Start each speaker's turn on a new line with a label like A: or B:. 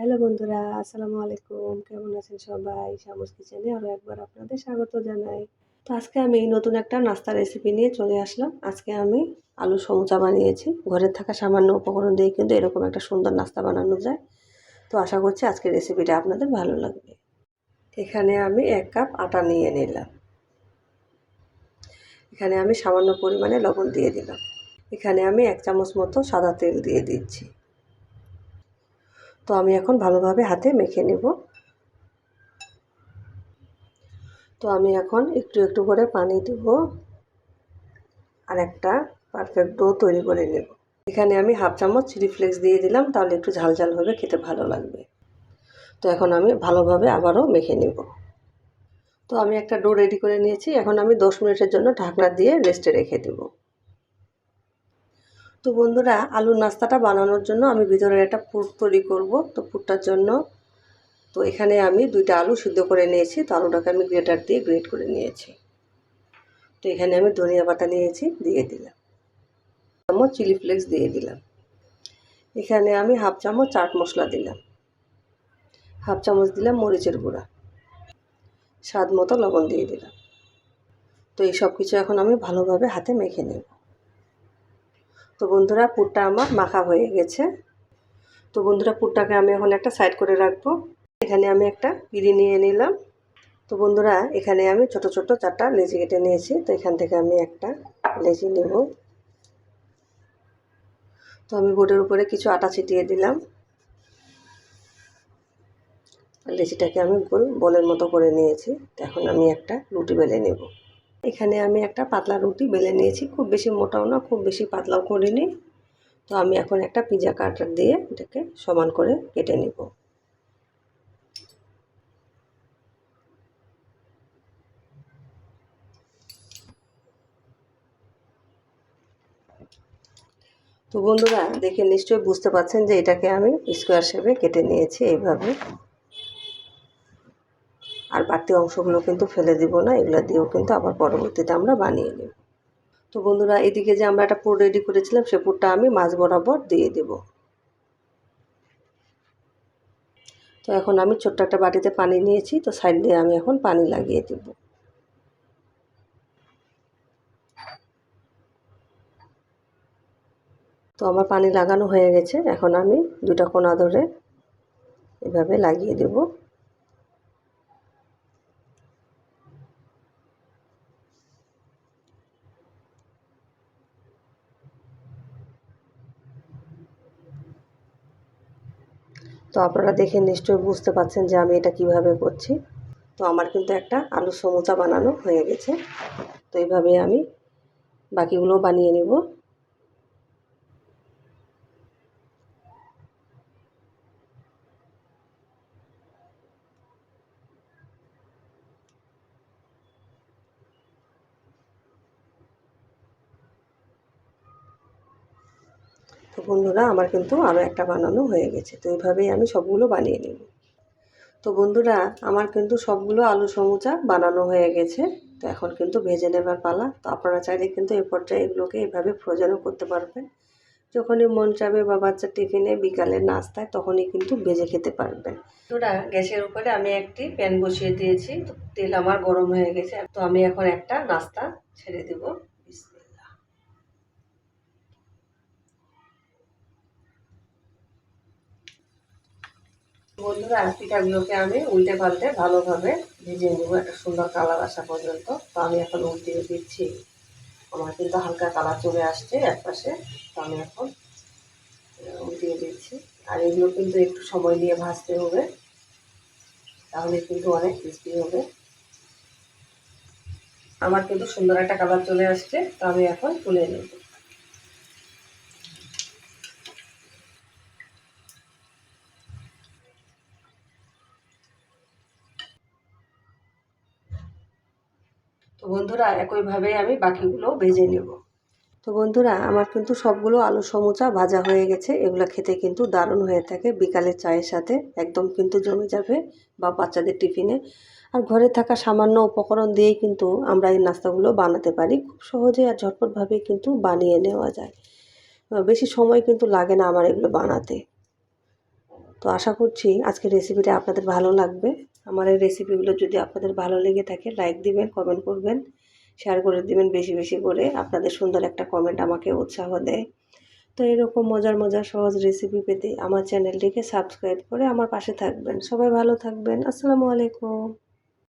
A: Hello বন্ধুরা, আসসালামু আলাইকুম। কেমন আছেন সবাই? শামুস কিচেনে আরও একবার আপনাদের স্বাগত জানাই। তো আজকে আমি নতুন একটা নাস্তা রেসিপি নিয়ে চলে আসলাম। আজকে আমি আলু সমুচা বানিয়েছি। ঘরে থাকা সামান্য উপকরণ দিয়ে কিন্তু এরকম একটা সুন্দর নাস্তা বানানো যায়। তো আশা করছি আজকের রেসিপিটা আপনাদের ভালো লাগবে। এখানে আমি এক কাপ আটা নিয়ে নিলাম। এখানে আমি সামান্য পরিমাণে লবণ দিয়ে দিলাম। এখানে আমি এক চামচ মতো সাদা তেল দিয়ে দিচ্ছি। তো আমি এখন ভালোভাবে হাতে মেখে নেব। তো আমি এখন একটু একটু করে পানি দেব আর একটা পারফেক্ট ডো তৈরি করে নেব। এখানে আমি হাফ চামচ চিলি ফ্লেক্স দিয়ে দিলাম, তাহলে একটু ঝাল ঝাল হবে, খেতে ভালো লাগবে। তো এখন আমি ভালোভাবে আবারও মেখে নেব। তো আমি একটা ডো রেডি করে নিয়েছি, এখন আমি দশ মিনিটের জন্য ঢাকনা দিয়ে রেস্টে রেখে দেবো। তো বন্ধুরা, আলুর নাস্তাটা বানানোর জন্য আমি ভিতরে একটা পুর তৈরি করব তো পুরটার জন্য। তো এখানে আমি দুইটা আলু সিদ্ধ করে নিয়েছি, তো আলুটাকে আমি গ্রেটার দিয়ে গ্রেট করে নিয়েছি। তো এখানে আমি ধনিয়া পাতা নিয়েছি, দিয়ে দিলাম। চামচ চিলি ফ্লেক্স দিয়ে দিলাম। এখানে আমি হাফ চামচ চাট মশলা দিলাম। হাফ চামচ দিলাম মরিচের গুঁড়া। স্বাদ মতো লবণ দিয়ে দিলাম। তো এই সব কিছু এখন আমি ভালোভাবে হাতে মেখে নেব। তো বন্ধুরা পুরটা আমার মাখা হয়ে গেছে। তো বন্ধুরা পুরটাকে আমি এখন একটা সাইড করে রাখব। এখানে আমি একটা পিড়ি নিয়ে নিলাম। তো বন্ধুরা এখানে আমি ছোট ছোট চারটা লেচি কেটে নিয়েছি। তো এখান থেকে আমি একটা লেচি নেব। তো আমি বোর্ডের উপরে কিছু আটা ছিটিয়ে দিলাম। লেচিটাকে আমি গোল বলের মতো করে নিয়েছি। এখন আমি একটা রুটি বেলে নেব। এখানে আমি একটা পাতলা রুটি বেলে নিয়েছি। খুব বেশি মোটাও না, খুব বেশি পাতলাও করিনি। তো আমি এখন একটা পিজা কাটার দিয়ে এটাকে সমান করে কেটে নেব। তো বন্ধুরা, দেখে নিশ্চয়ই বুঝতে পারছেন যে এটাকে আমি স্কোয়ার শেপে কেটে নিয়েছি এইভাবে। বাড়তি অংশগুলো কিন্তু ফেলে দিব না, এগুলো দিয়েও কিন্তু আবার পরবর্তীতে আমরা বানিয়ে নেব। তো বন্ধুরা, এদিকে যে আমরা একটা পুর রেডি করেছিলাম, সে পুরটা আমি মাছ বরাবর দিয়ে দেব। তো এখন আমি ছোট্ট একটা বাটিতে পানি নিয়েছি, তো সাইড দিয়ে আমি এখন পানি লাগিয়ে দেব। তো আমার পানি লাগানো হয়ে গেছে, এখন আমি দুটা কোনা ধরে এভাবে লাগিয়ে দেবো। তো আপনারা দেখে নিশ্চয়ই বুঝতে পারছেন যে আমি এটা কীভাবে করছি। তো আমার কিন্তু একটা আলু সমোচা বানানো হয়ে গেছে। তো এইভাবে আমি বাকিগুলো বানিয়ে নেব। বন্ধুরা, আমার কিন্তু আরও একটা বানানো হয়ে গেছে। তো এইভাবেই আমি সবগুলো বানিয়ে নেব। তো বন্ধুরা, আমার কিন্তু সবগুলো আলু সমুচা বানানো হয়ে গেছে। তো এখন কিন্তু ভেজে নেবার পালা। তো আপনারা চাইলে কিন্তু এই পর্যায়ে এগুলোকে এভাবে ফ্রোজেনও করতে পারবেন। যখনই মন চাবে বা বাচ্চার টিফিনে বিকালের নাস্তায়, তখনই কিন্তু ভেজে খেতে পারবেন। বন্ধুরা, গ্যাসের উপরে আমি একটি প্যান বসিয়ে দিয়েছি। তো তেল আমার গরম হয়ে গেছে। তো আমি এখন একটা নাস্তা ছেড়ে দেবো। বন্ধুরা পিঠাগুলোকে আমি উল্টে পাল্টে ভালোভাবে ভেজে নেব, একটা সুন্দর কালার আসা পর্যন্ত। তো আমি এখন উল্টিয়ে দিচ্ছি। আমার কিন্তু হালকা কালার চলে আসছে এক পাশে, তো আমি এখন উল্টিয়ে দিচ্ছি। আর এগুলো কিন্তু একটু সময় নিয়ে ভাজতে হবে, তাহলে কিন্তু অনেক ক্রিস্পি হবে। আমার কিন্তু সুন্দর একটা কালার চলে আসছে, তো আমি এখন তুলে নেব। তো বন্ধুরা একইভাবে আমি বাকিগুলোও ভেজে নেব। তো বন্ধুরা, আমার কিন্তু সবগুলো আলু সমুচা ভাজা হয়ে গেছে। এগুলো খেতে কিন্তু দারুণ হয়ে থাকে বিকালের চায়ের সাথে। একদম কিন্তু জমে যাবে বা বাচ্চাদের টিফিনে। আর ঘরে থাকা সামান্য উপকরণ দিয়েই কিন্তু আমরা এই নাস্তাগুলো বানাতে পারি। খুব সহজে আর ঝটপটভাবে কিন্তু বানিয়ে নেওয়া যায়। বেশি সময় কিন্তু লাগে না আমার এগুলো বানাতে। তো আশা করছি আজকের রেসিপিটা আপনাদের ভালো লাগবে। আমার এই রেসিপিগুলো যদি আপনাদের ভালো লেগে থাকে লাইক দিবেন কমেন্ট করবেন শেয়ার করে দিবেন বেশি বেশি করে। আপনাদের সুন্দর একটা কমেন্ট আমাকে উৎসাহ দেয়। তো এরকম মজার মজার, সহজ রেসিপি পেতে আমার চ্যানেলটিকে সাবস্ক্রাইব করে আমার পাশে থাকবেন। সবাই ভালো থাকবেন। আসসালামু আলাইকুম।